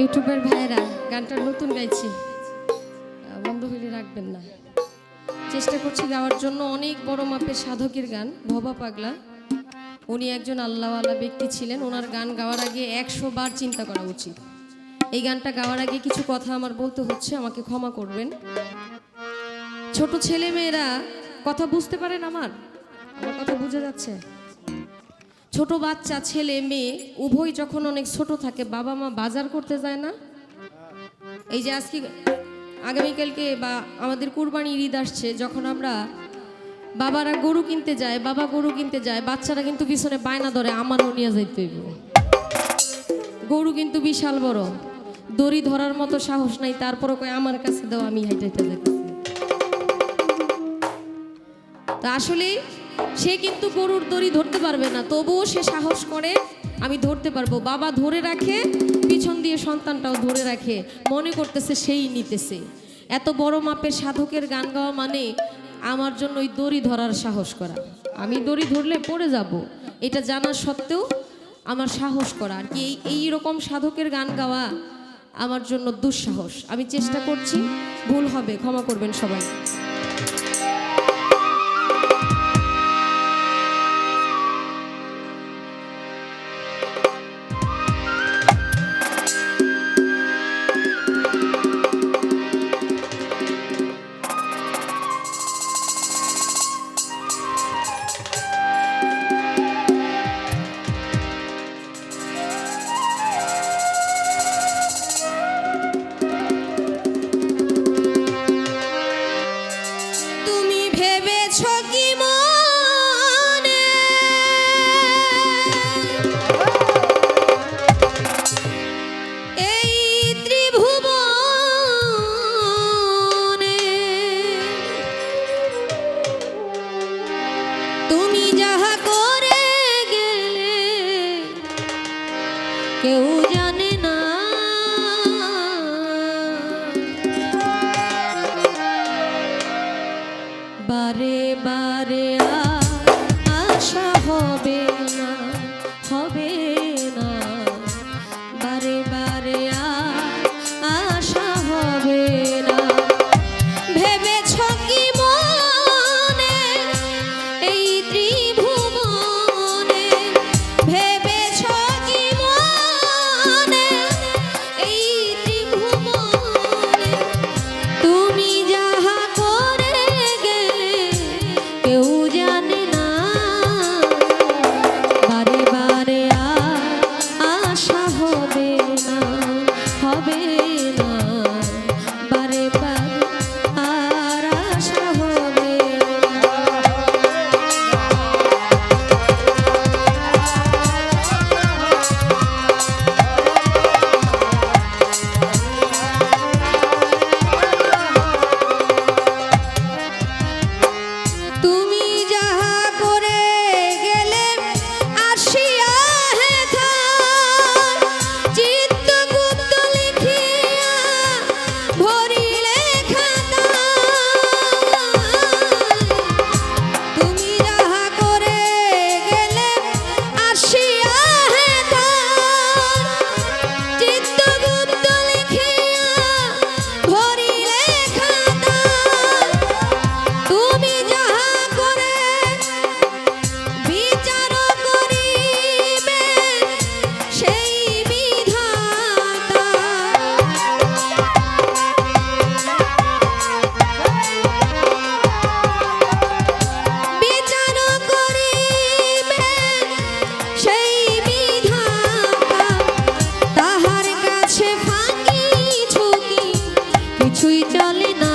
ইউটিউবের ভাইরা গানটা নতুন গাইছি। বন্ধ হইলে রাখবেন না। চেষ্টা করছি গাওয়ার জন্য অনেক বড় মাপের সাধকের গান, ভবা পাগলা। উনি একজন আল্লাহওয়ালা ব্যক্তি ছিলেন, ওনার গান গাওয়ার আগে একশো বার চিন্তা করা উচিত। এই গানটা গাওয়ার আগে কিছু কথা আমার বলতে হচ্ছে, আমাকে ক্ষমা করবেন। ছোট ছেলে মেয়েরা কথা বুঝতে পারেন আমার? আমার কথা বুঝে যাচ্ছে? ছোট বাচ্চা, ছেলে, মেয়ে, উভয় যখন অনেক ছোট থাকে, বাবা মা বাজার করতে যায় না? এই যে আজকে আগামীকালকে বা আমাদের কুরবানি ঈদ আসছে, যখন আমরা বাবারা গরু কিনতে যায়, বাবা গরু কিনতে যায়, বাচ্চারা কিন্তু পিছনে বায়না ধরে, আমারও নিয়ে যাইতে গরু কিন্তু বিশাল বড়। দড়ি ধরার মতো সাহস নাই তারপরে কয়, আমার কাছে দাও, আমি হাইটাইতে যাইতেছি। তা আসলে সে কিন্তু গরুর দড়ি ধরতে পারবে না, তবুও সে সাহস করে আমি ধরতে পারব। বাবা ধরে রাখে, পিছন দিয়ে সন্তানটাও ধরে রাখে, মনে করতেছে সেই নিতেছে। এত বড় মাপের সাধকের গান গাওয়া মানে আমার জন্য ওই দড়ি ধরার সাহস করা। আমি দড়ি ধরলে পড়ে যাব, এটা জানার সত্ত্বেও আমার সাহস করা। আর কি এই এই রকম সাধকের গান গাওয়া আমার জন্য দুঃসাহস। আমি চেষ্টা করছি, ভুল হবে, ক্ষমা করবেন সবাই। তুমি কিছুই চলে না।